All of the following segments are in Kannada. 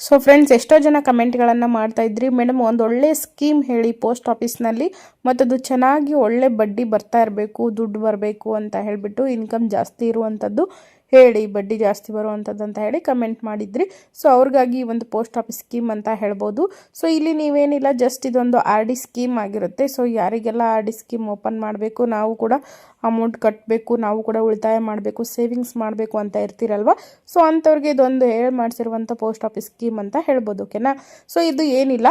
ಸೊ ಫ್ರೆಂಡ್ಸ್ ಎಷ್ಟೋ ಜನ ಕಮೆಂಟ್ಗಳನ್ನು ಮಾಡ್ತಾ ಇದ್ರಿ. ಮೇಡಮ್ ಒಂದು ಒಳ್ಳೆ ಸ್ಕೀಮ್ ಹೇಳಿ ಪೋಸ್ಟ್ ಆಫೀಸ್ನಲ್ಲಿ ಮತ್ತದು ಚೆನ್ನಾಗಿ ಒಳ್ಳೆ ಬಡ್ಡಿ ಬರ್ತಾ ಇರಬೇಕು, ದುಡ್ಡು ಬರಬೇಕು ಅಂತ ಹೇಳಿಬಿಟ್ಟು ಇನ್ಕಮ್ ಜಾಸ್ತಿ ಇರುವಂಥದ್ದು ಹೇಳಿ ಬಡ್ಡಿ ಜಾಸ್ತಿ ಬರುವಂಥದ್ದು ಅಂತ ಹೇಳಿ ಕಮೆಂಟ್ ಮಾಡಿದ್ರಿ. ಸೊ ಅವ್ರಿಗಾಗಿ ಒಂದು ಪೋಸ್ಟ್ ಆಫೀಸ್ ಸ್ಕೀಮ್ ಅಂತ ಹೇಳ್ಬೋದು. ಸೊ ಇಲ್ಲಿ ನೀವೇನಿಲ್ಲ ಜಸ್ಟ್ ಇದೊಂದು ಆರ್ ಡಿ ಸ್ಕೀಮ್ ಆಗಿರುತ್ತೆ. ಸೊ ಯಾರಿಗೆಲ್ಲ ಆರ್ ಡಿ ಸ್ಕೀಮ್ ಓಪನ್ ಮಾಡಬೇಕು, ನಾವು ಕೂಡ ಅಮೌಂಟ್ ಕಟ್ಟಬೇಕು ನಾವು ಕೂಡ ಉಳಿತಾಯ ಮಾಡಬೇಕು ಸೇವಿಂಗ್ಸ್ ಮಾಡಬೇಕು ಅಂತ ಇರ್ತೀರಲ್ವ? ಸೊ ಅಂಥವ್ರಿಗೆ ಇದೊಂದು ಹೇಳಿ ಮಾಡಿಸಿರುವಂಥ ಪೋಸ್ಟ್ ಆಫೀಸ್ ಸ್ಕೀಮ್ ಅಂತ ಹೇಳ್ಬೋದು ಓಕೆನಾ ಸೊ ಇದು ಏನಿಲ್ಲ.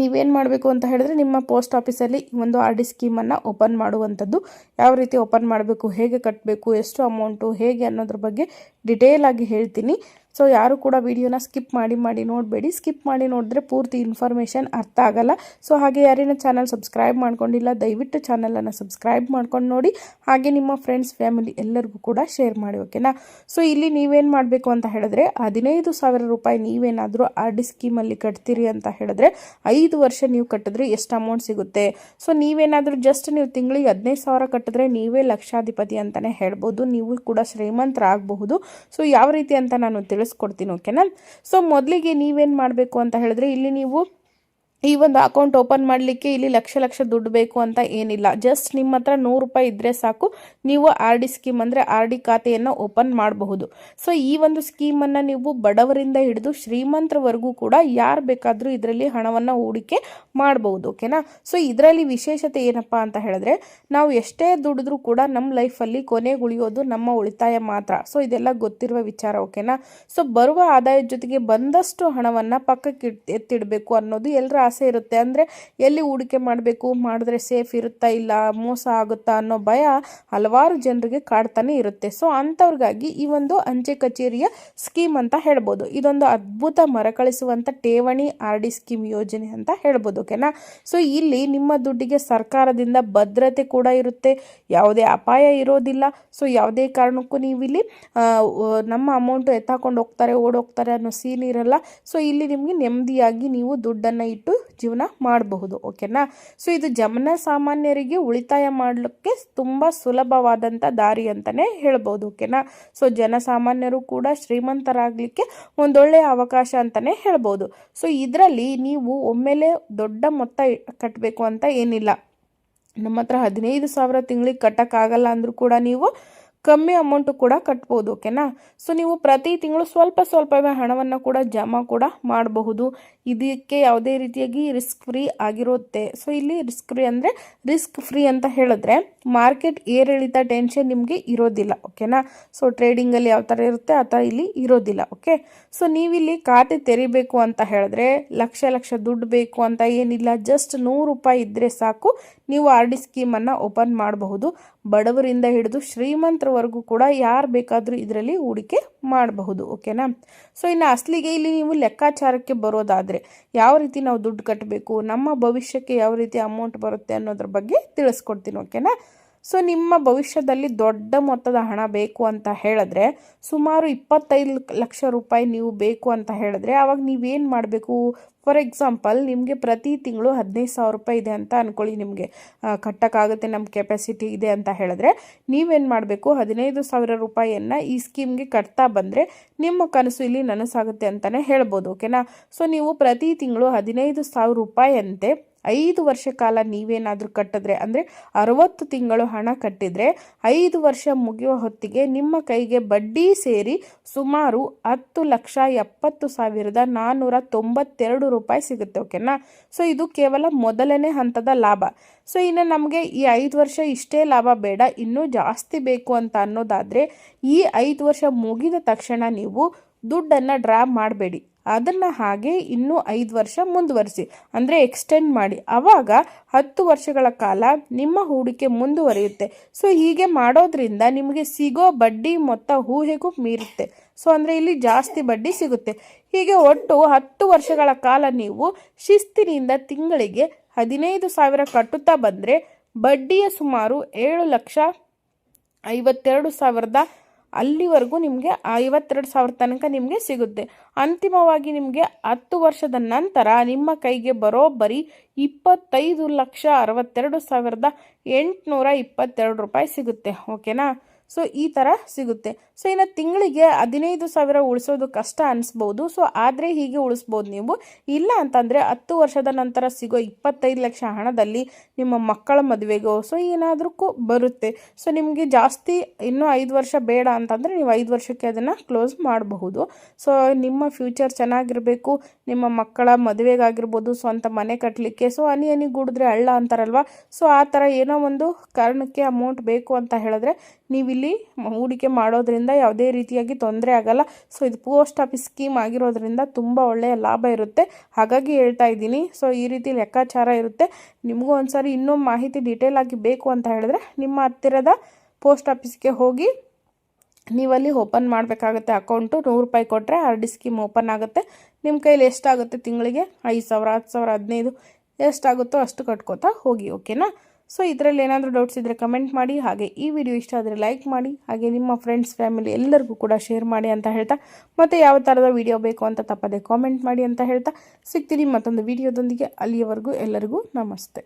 ನೀವೇನು ಮಾಡಬೇಕು ಅಂತ ಹೇಳಿದ್ರೆ ನಿಮ್ಮ ಪೋಸ್ಟ್ ಆಫೀಸಲ್ಲಿ ಒಂದು ಆರ್ ಡಿ ಸ್ಕೀಮನ್ನು ಓಪನ್ ಮಾಡುವಂಥದ್ದು. ಯಾವ ರೀತಿ ಓಪನ್ ಮಾಡಬೇಕು, ಹೇಗೆ ಕಟ್ಟಬೇಕು ಎಷ್ಟು ಅಮೌಂಟು ಹೇಗೆ ಅನ್ನೋದ್ರ ಬಗ್ಗೆ ಡಿಟೇಲ್ ಆಗಿ ಹೇಳ್ತೀನಿ. ಸೊ ಯಾರು ಕೂಡ ವಿಡಿಯೋನ ಸ್ಕಿಪ್ ಮಾಡಿ ಮಾಡಿ ನೋಡಬೇಡಿ. ಸ್ಕಿಪ್ ಮಾಡಿ ನೋಡಿದ್ರೆ ಪೂರ್ತಿ ಇನ್ಫಾರ್ಮೇಷನ್ ಅರ್ಥ ಆಗಲ್ಲ. ಸೊ ಹಾಗೆ ಯಾರಿನ ಚಾನಲ್ ಸಬ್ಸ್ಕ್ರೈಬ್ ಮಾಡ್ಕೊಂಡಿಲ್ಲ, ದಯವಿಟ್ಟು ಚಾನಲನ್ನು ಸಬ್ಸ್ಕ್ರೈಬ್ ಮಾಡ್ಕೊಂಡು ನೋಡಿ. ಹಾಗೆ ನಿಮ್ಮ ಫ್ರೆಂಡ್ಸ್ ಫ್ಯಾಮಿಲಿ ಎಲ್ಲರಿಗೂ ಕೂಡ ಶೇರ್ ಮಾಡಿ ಓಕೆನಾ ಸೊ ಇಲ್ಲಿ ನೀವೇನು ಮಾಡಬೇಕು ಅಂತ ಹೇಳಿದ್ರೆ, ಹದಿನೈದು ಸಾವಿರ ರೂಪಾಯಿ ನೀವೇನಾದರೂ ಆರ್ ಡಿ, ಸ್ಕೀಮಲ್ಲಿ ಕಟ್ತೀರಿ ಅಂತ ಹೇಳಿದ್ರೆ, ಐದು ವರ್ಷ ನೀವು ಕಟ್ಟಿದ್ರೆ ಎಷ್ಟು ಅಮೌಂಟ್ ಸಿಗುತ್ತೆ? ಸೊ ನೀವೇನಾದರೂ ಜಸ್ಟ್ ನೀವು ತಿಂಗಳಿಗೆ ಹದಿನೈದು ಸಾವಿರ ಕಟ್ಟಿದ್ರೆ ನೀವೇ ಲಕ್ಷಾಧಿಪತಿ ಅಂತಲೇ ಹೇಳ್ಬೋದು. ನೀವು ಕೂಡ ಶ್ರೀಮಂತರಾಗಬಹುದು. ಸೊ ಯಾವ ರೀತಿ ಅಂತ ನಾನು ತಿಳಿಸ್ಕೊಡ್ತೀನಿ ಓಕೆನಾ ಸೊ ಮೊದಲಿಗೆ ನೀವೇನು ಮಾಡಬೇಕು ಅಂತ ಹೇಳಿದ್ರೆ ಇಲ್ಲಿ ನೀವು ಈ ಒಂದು ಅಕೌಂಟ್ ಓಪನ್ ಮಾಡಲಿಕ್ಕೆ ಇಲ್ಲಿ ಲಕ್ಷ ಲಕ್ಷ ದುಡ್ಡು ಬೇಕು ಅಂತ ಏನಿಲ್ಲ. ಜಸ್ಟ್ ನಿಮ್ಮ ಹತ್ರ ನೂರು ರೂಪಾಯಿ ಇದ್ದರೆ ಸಾಕು. ನೀವು ಆರ್ ಡಿ ಸ್ಕೀಮ್ ಅಂದರೆ ಆರ್ ಡಿ ಖಾತೆಯನ್ನು ಓಪನ್ ಮಾಡಬಹುದು. ಸೊ, ಈ ಒಂದು ಸ್ಕೀಮನ್ನು ನೀವು ಬಡವರಿಂದ ಹಿಡಿದು ಶ್ರೀಮಂತರವರೆಗೂ ಕೂಡ ಯಾರು ಬೇಕಾದರೂ ಇದರಲ್ಲಿ ಹಣವನ್ನು ಹೂಡಿಕೆ ಮಾಡಬಹುದು, ಓಕೆನಾ? ಸೊ, ಇದರಲ್ಲಿ ವಿಶೇಷತೆ ಏನಪ್ಪ ಅಂತ ಹೇಳಿದ್ರೆ, ನಾವು ಎಷ್ಟೇ ದುಡಿದ್ರೂ ಕೂಡ ನಮ್ಮ ಲೈಫಲ್ಲಿ ಕೊನೆಗೆ ಉಳಿಯೋದು ನಮ್ಮ ಉಳಿತಾಯ ಮಾತ್ರ. ಸೊ, ಇದೆಲ್ಲ ಗೊತ್ತಿರುವ ವಿಚಾರ, ಓಕೆನಾ? ಸೊ, ಬರುವ ಆದಾಯದ ಜೊತೆಗೆ ಬಂದಷ್ಟು ಹಣವನ್ನು ಪಕ್ಕಕ್ಕೆ ಎತ್ತಿಡಬೇಕು ಅನ್ನೋದು ಎಲ್ಲರ ಆಸೆ ಇರುತ್ತೆ. ಅಂದರೆ ಎಲ್ಲಿ ಹೂಡಿಕೆ ಮಾಡಬೇಕು, ಮಾಡಿದ್ರೆ ಸೇಫ್ ಇರುತ್ತಾ ಇಲ್ಲ, ಮೋಸ ಆಗುತ್ತಾ ಅನ್ನೋ ಭಯ ಹಲವಾರು ಜನರಿಗೆ ಕಾಡ್ತಾನೆ ಇರುತ್ತೆ. ಸೊ ಅಂಥವ್ರಿಗಾಗಿ ಈ ಒಂದು ಅಂಚೆ ಕಚೇರಿಯ ಸ್ಕೀಮ್ ಅಂತ ಹೇಳ್ಬೋದು. ಇದೊಂದು ಅದ್ಭುತ ಮರಕಳಿಸುವಂಥ ಠೇವಣಿ ಆರ್ ಡಿ ಸ್ಕೀಮ್ ಯೋಜನೆ ಅಂತ ಹೇಳ್ಬೋದು ಓಕೆನಾ ಸೊ ಇಲ್ಲಿ ನಿಮ್ಮ ದುಡ್ಡಿಗೆ ಸರ್ಕಾರದಿಂದ ಭದ್ರತೆ ಕೂಡ ಇರುತ್ತೆ. ಯಾವುದೇ ಅಪಾಯ ಇರೋದಿಲ್ಲ. ಸೊ ಯಾವುದೇ ಕಾರಣಕ್ಕೂ ನೀವಿಲ್ಲಿ ನಮ್ಮ ಅಮೌಂಟು ಎತ್ತಾಕೊಂಡು ಹೋಗ್ತಾರೆ, ಓಡೋಗ್ತಾರೆ ಅನ್ನೋ ಸೀನ್ ಇರಲ್ಲ. ಸೊ ಇಲ್ಲಿ ನಿಮಗೆ ನೆಮ್ಮದಿಯಾಗಿ ನೀವು ದುಡ್ಡನ್ನು ಇಟ್ಟು ಜೀವನ ಮಾಡಬಹುದು, ಓಕೆನಾ? ಸೊ ಇದು ಜಮನ ಸಾಮಾನ್ಯರಿಗೆ ಉಳಿತಾಯ ಮಾಡಲಿಕ್ಕೆ ತುಂಬ ಸುಲಭವಾದಂಥ ದಾರಿ ಅಂತಲೇ ಹೇಳ್ಬೋದು ಓಕೆನಾ? ಸೊ ಜನಸಾಮಾನ್ಯರು ಕೂಡ ಶ್ರೀಮಂತರಾಗಲಿಕ್ಕೆ ಒಂದೊಳ್ಳೆಯ ಅವಕಾಶ ಅಂತಲೇ ಹೇಳ್ಬೋದು ಸೊ ಇದರಲ್ಲಿ ನೀವು ಒಮ್ಮೆಲೆ ದೊಡ್ಡ ಮೊತ್ತ ಕಟ್ಟಬೇಕು ಅಂತ ಏನಿಲ್ಲ. ನಮ್ಮ ಹತ್ರ ಹದಿನೈದು ಸಾವಿರ ತಿಂಗಳಿಗೆ ಕಟ್ಟೋಕ್ಕಾಗಲ್ಲ ಅಂದರೂ ಕೂಡ ನೀವು ಕಮ್ಮಿ ಅಮೌಂಟು ಕೂಡ ಕಟ್ಬೋದು ಓಕೆನಾ ಸೊ ನೀವು ಪ್ರತಿ ತಿಂಗಳು ಸ್ವಲ್ಪ ಸ್ವಲ್ಪವೇ ಹಣವನ್ನು ಕೂಡ ಜಮಾ ಕೂಡ ಮಾಡಬಹುದು. ಇದಕ್ಕೆ ಯಾವುದೇ ರೀತಿಯಾಗಿ ರಿಸ್ಕ್ ಫ್ರೀ ಆಗಿರುತ್ತೆ. ಸೊ ಇಲ್ಲಿ ರಿಸ್ಕ್ ಫ್ರೀ ಅಂದರೆ ರಿಸ್ಕ್ ಫ್ರೀ ಅಂತ ಹೇಳಿದ್ರೆ ಮಾರ್ಕೆಟ್ ಏರಿಳಿತ ಟೆನ್ಷನ್ ನಿಮಗೆ ಇರೋದಿಲ್ಲ ಓಕೆನಾ ಸೊ ಟ್ರೇಡಿಂಗಲ್ಲಿ ಯಾವ ಥರ ಇರುತ್ತೆ ಆ ಇಲ್ಲಿ ಇರೋದಿಲ್ಲ ಓಕೆ ಸೊ ನೀವಿಲ್ಲಿ ಖಾತೆ ತೆರಿಬೇಕು ಅಂತ ಹೇಳಿದ್ರೆ ಲಕ್ಷ ಲಕ್ಷ ದುಡ್ಡು ಬೇಕು ಅಂತ ಏನಿಲ್ಲ ಜಸ್ಟ್ ನೂರು ರೂಪಾಯಿ ಇದ್ದರೆ ಸಾಕು, ನೀವು ಆರ್ ಡಿ ಸ್ಕೀಮನ್ನು ಓಪನ್ ಮಾಡಬಹುದು. ಬಡವರಿಂದ ಹಿಡಿದು ಶ್ರೀಮಂತರವರೆಗೂ ಕೂಡ ಯಾರು ಬೇಕಾದರೂ ಇದರಲ್ಲಿ ಹೂಡಿಕೆ ಮಾಡಬಹುದು, ಓಕೆನಾ? ಸೊ ಇನ್ನು ಅಸಲಿಗೆ ಇಲ್ಲಿ ನೀವು ಲೆಕ್ಕಾಚಾರಕ್ಕೆ ಬರೋದಾದರೆ ಯಾವ ರೀತಿ ನಾವು ದುಡ್ಡು ಕಟ್ಟಬೇಕು ನಮ್ಮ ಭವಿಷ್ಯಕ್ಕೆ ಯಾವ ರೀತಿ ಅಮೌಂಟ್ ಬರುತ್ತೆ ಅನ್ನೋದ್ರ ಬಗ್ಗೆ ತಿಳಿಸ್ಕೊಡ್ತೀನಿ, ಓಕೆನಾ? ಸೊ ನಿಮ್ಮ ಭವಿಷ್ಯದಲ್ಲಿ ದೊಡ್ಡ ಮೊತ್ತದ ಹಣ ಬೇಕು ಅಂತ ಹೇಳಿದ್ರೆ, ಸುಮಾರು ಇಪ್ಪತ್ತೈದು ಲಕ್ಷ ರೂಪಾಯಿ ನೀವು ಬೇಕು ಅಂತ ಹೇಳಿದ್ರೆ, ಆವಾಗ ನೀವೇನು ಮಾಡಬೇಕು? ಫಾರ್ ಎಕ್ಸಾಂಪಲ್ ನಿಮಗೆ ಪ್ರತಿ ತಿಂಗಳು ಹದಿನೈದು ಸಾವಿರ ರೂಪಾಯಿ ಇದೆ ಅಂತ ಅಂದ್ಕೊಳ್ಳಿ ನಿಮಗೆ. ಕಟ್ಟೋಕ್ಕಾಗುತ್ತೆ ನಮ್ಮ ಕೆಪಾಸಿಟಿ ಇದೆ ಅಂತ ಹೇಳಿದ್ರೆ, ನೀವೇನು ಮಾಡಬೇಕು? ಹದಿನೈದು ಸಾವಿರ ರೂಪಾಯಿಯನ್ನು ಈ ಸ್ಕೀಮ್ಗೆ ಕಟ್ತಾ ಬಂದರೆ, ನಿಮ್ಮ ಕನಸು ಇಲ್ಲಿ ನನಸಾಗುತ್ತೆ ಅಂತಲೇ ಹೇಳ್ಬೋದು, ಓಕೆನಾ? ಸೊ ನೀವು ಪ್ರತಿ ತಿಂಗಳು ಹದಿನೈದು ಸಾವಿರ ರೂಪಾಯಿ ಅಂತೆ ಐದು ವರ್ಷ ಕಾಲ ನೀವೇನಾದರೂ ಕಟ್ಟಿದ್ರೆ, ಅಂದರೆ ಅರವತ್ತು ತಿಂಗಳು ಹಣ ಕಟ್ಟಿದರೆ ಐದು ವರ್ಷ ಮುಗಿಯುವ ಹೊತ್ತಿಗೆ ನಿಮ್ಮ ಕೈಗೆ ಬಡ್ಡಿ ಸೇರಿ ಸುಮಾರು ಹತ್ತು ಲಕ್ಷ ಎಪ್ಪತ್ತು ಸಾವಿರದ ನಾನ್ನೂರ ತೊಂಬತ್ತೆರಡು ರೂಪಾಯಿ ಸಿಗುತ್ತೆ, ಓಕೆನಾ? ಸೊ, ಇದು ಕೇವಲ ಮೊದಲನೇ ಹಂತದ ಲಾಭ. ಸೊ, ಇನ್ನು ನಮಗೆ ಈ ಐದು ವರ್ಷ ಇಷ್ಟೇ ಲಾಭ ಬೇಡ, ಇನ್ನೂ ಜಾಸ್ತಿ ಬೇಕು ಅಂತ ಅನ್ನೋದಾದರೆ ಈ ಐದು ವರ್ಷ ಮುಗಿದ ತಕ್ಷಣ ನೀವು ದುಡ್ಡನ್ನು ಡ್ರಾ ಮಾಡಬೇಡಿ. ಅದನ್ನು ಹಾಗೆ ಇನ್ನೂ ಐದು ವರ್ಷ ಮುಂದುವರಿಸಿ. ಅಂದರೆ ಎಕ್ಸ್ಟೆಂಡ್ ಮಾಡಿ. ಆವಾಗ ಹತ್ತು ವರ್ಷಗಳ ಕಾಲ ನಿಮ್ಮ ಹೂಡಿಕೆ ಮುಂದುವರಿಯುತ್ತೆ. ಸೊ ಹೀಗೆ ಮಾಡೋದ್ರಿಂದ ನಿಮಗೆ ಸಿಗೋ ಬಡ್ಡಿ ಮೊತ್ತ ಊಹೆಗೂ ಮೀರುತ್ತೆ. ಸೊ ಅಂದರೆ ಇಲ್ಲಿ ಜಾಸ್ತಿ ಬಡ್ಡಿ ಸಿಗುತ್ತೆ. ಹೀಗೆ ಒಟ್ಟು ಹತ್ತು ವರ್ಷಗಳ ಕಾಲ ನೀವು ಶಿಸ್ತಿನಿಂದ ತಿಂಗಳಿಗೆ ಹದಿನೈದು ಸಾವಿರ ಕಟ್ಟುತ್ತಾ ಬಂದರೆ ಬಡ್ಡಿಯ ಸುಮಾರು ಏಳು ಲಕ್ಷ ಐವತ್ತೆರಡು ಸಾವಿರದ ಅಲ್ಲಿವರೆಗೂ ನಿಮಗೆ ಐವತ್ತೆರಡು ಸಾವಿರ ತನಕ ನಿಮಗೆ ಸಿಗುತ್ತೆ. ಅಂತಿಮವಾಗಿ ನಿಮಗೆ ಹತ್ತು ವರ್ಷದ ನಂತರ ನಿಮ್ಮ ಕೈಗೆ ಬರೋಬ್ಬರಿ ಇಪ್ಪತ್ತೈದು ಲಕ್ಷ ಅರವತ್ತೆರಡು ಸಾವಿರದ ಎಂಟುನೂರ ಇಪ್ಪತ್ತೆರಡು ರೂಪಾಯಿ ಸಿಗುತ್ತೆ. ಓಕೆನಾ? ಸೊ ಈ ಥರ ಸಿಗುತ್ತೆ. ಸೊ ಇನ್ನು ತಿಂಗಳಿಗೆ ಹದಿನೈದು ಸಾವಿರ ಉಳಿಸೋದು ಕಷ್ಟ ಅನಿಸ್ಬೋದು. ಸೊ ಆದರೆ ಹೀಗೆ ಉಳಿಸ್ಬೋದು ನೀವು. ಇಲ್ಲ ಅಂತಂದರೆ ಹತ್ತು ವರ್ಷದ ನಂತರ ಸಿಗೋ ಇಪ್ಪತ್ತೈದು ಲಕ್ಷ ಹಣದಲ್ಲಿ ನಿಮ್ಮ ಮಕ್ಕಳ ಮದುವೆಗೋ ಸೊ ಏನಾದರೂ ಬರುತ್ತೆ. ಸೊ ನಿಮಗೆ ಜಾಸ್ತಿ ಇನ್ನೂ ಐದು ವರ್ಷ ಬೇಡ ಅಂತಂದರೆ ನೀವು ಐದು ವರ್ಷಕ್ಕೆ ಅದನ್ನು ಕ್ಲೋಸ್ ಮಾಡಬಹುದು. ಸೊ ನಿಮ್ಮ ಫ್ಯೂಚರ್ ಚೆನ್ನಾಗಿರಬೇಕು. ನಿಮ್ಮ ಮಕ್ಕಳ ಮದುವೆಗಾಗಿರ್ಬೋದು, ಸ್ವಂತ ಮನೆ ಕಟ್ಟಲಿಕ್ಕೆ ಸೊ ಹನಿ ಹನಿ ಗುಡಿದ್ರೆ ಹಳ್ಳ ಅಂತಾರಲ್ವ? ಸೊ ಆ ಥರ ಏನೋ ಒಂದು ಕಾರಣಕ್ಕೆ ಅಮೌಂಟ್ ಬೇಕು ಅಂತ ಹೇಳಿದ್ರೆ ನೀವಿಲ್ಲಿ ಹೂಡಿಕೆ ಮಾಡೋದ್ರಿಂದ ಯಾವುದೇ ರೀತಿಯಾಗಿ ತೊಂದರೆ ಆಗಲ್ಲ. ಸೊ ಇದು ಪೋಸ್ಟ್ ಆಫೀಸ್ ಸ್ಕೀಮ್ ಆಗಿರೋದ್ರಿಂದ ತುಂಬ ಒಳ್ಳೆಯ ಲಾಭ ಇರುತ್ತೆ. ಹಾಗಾಗಿ ಹೇಳ್ತಾ ಇದ್ದೀನಿ. ಸೊ ಈ ರೀತಿ ಲೆಕ್ಕಾಚಾರ ಇರುತ್ತೆ. ನಿಮಗೂ ಒಂದ್ಸರಿ ಇನ್ನೂ ಮಾಹಿತಿ ಡೀಟೇಲ್ ಆಗಿ ಬೇಕು ಅಂತ ಹೇಳಿದ್ರೆ ನಿಮ್ಮ ಹತ್ತಿರದ ಪೋಸ್ಟ್ ಆಫೀಸ್ಗೆ ಹೋಗಿ ನೀವಲ್ಲಿ ಓಪನ್ ಮಾಡಬೇಕಾಗುತ್ತೆ ಅಕೌಂಟು. ನೂರು ರೂಪಾಯಿ ಕೊಟ್ಟರೆ ಆರ್ ಡಿ ಸ್ಕೀಮ್ ಓಪನ್ ಆಗುತ್ತೆ. ನಿಮ್ಮ ಕೈಲಿ ಎಷ್ಟಾಗುತ್ತೆ ತಿಂಗಳಿಗೆ? ಐದು ಸಾವಿರ, ಹತ್ತು ಸಾವಿರ, ಹದಿನೈದು. ಎಷ್ಟಾಗುತ್ತೋ ಅಷ್ಟು ಕಟ್ಕೋತಾ ಹೋಗಿ ಓಕೆನಾ ಸೊ ಇದರಲ್ಲಿ ಏನಾದರೂ ಡೌಟ್ಸ್ ಇದ್ದರೆ ಕಮೆಂಟ್ ಮಾಡಿ. ಹಾಗೆ ಈ ವಿಡಿಯೋ ಇಷ್ಟ ಆದರೆ ಲೈಕ್ ಮಾಡಿ. ಹಾಗೆ ನಿಮ್ಮ ಫ್ರೆಂಡ್ಸ್ ಫ್ಯಾಮಿಲಿ ಎಲ್ಲರಿಗೂ ಕೂಡ ಶೇರ್ ಮಾಡಿ ಅಂತ ಹೇಳ್ತಾ, ಮತ್ತು ಯಾವ ಥರದ ವಿಡಿಯೋ ಬೇಕು ಅಂತ ತಪ್ಪದೆ ಕಾಮೆಂಟ್ ಮಾಡಿ ಅಂತ ಹೇಳ್ತಾ, ಸಿಗ್ತೀನಿ ಮತ್ತೊಂದು ವಿಡಿಯೋದೊಂದಿಗೆ ಅಲ್ಲಿಯವರೆಗೂ ಎಲ್ಲರಿಗೂ ನಮಸ್ತೆ.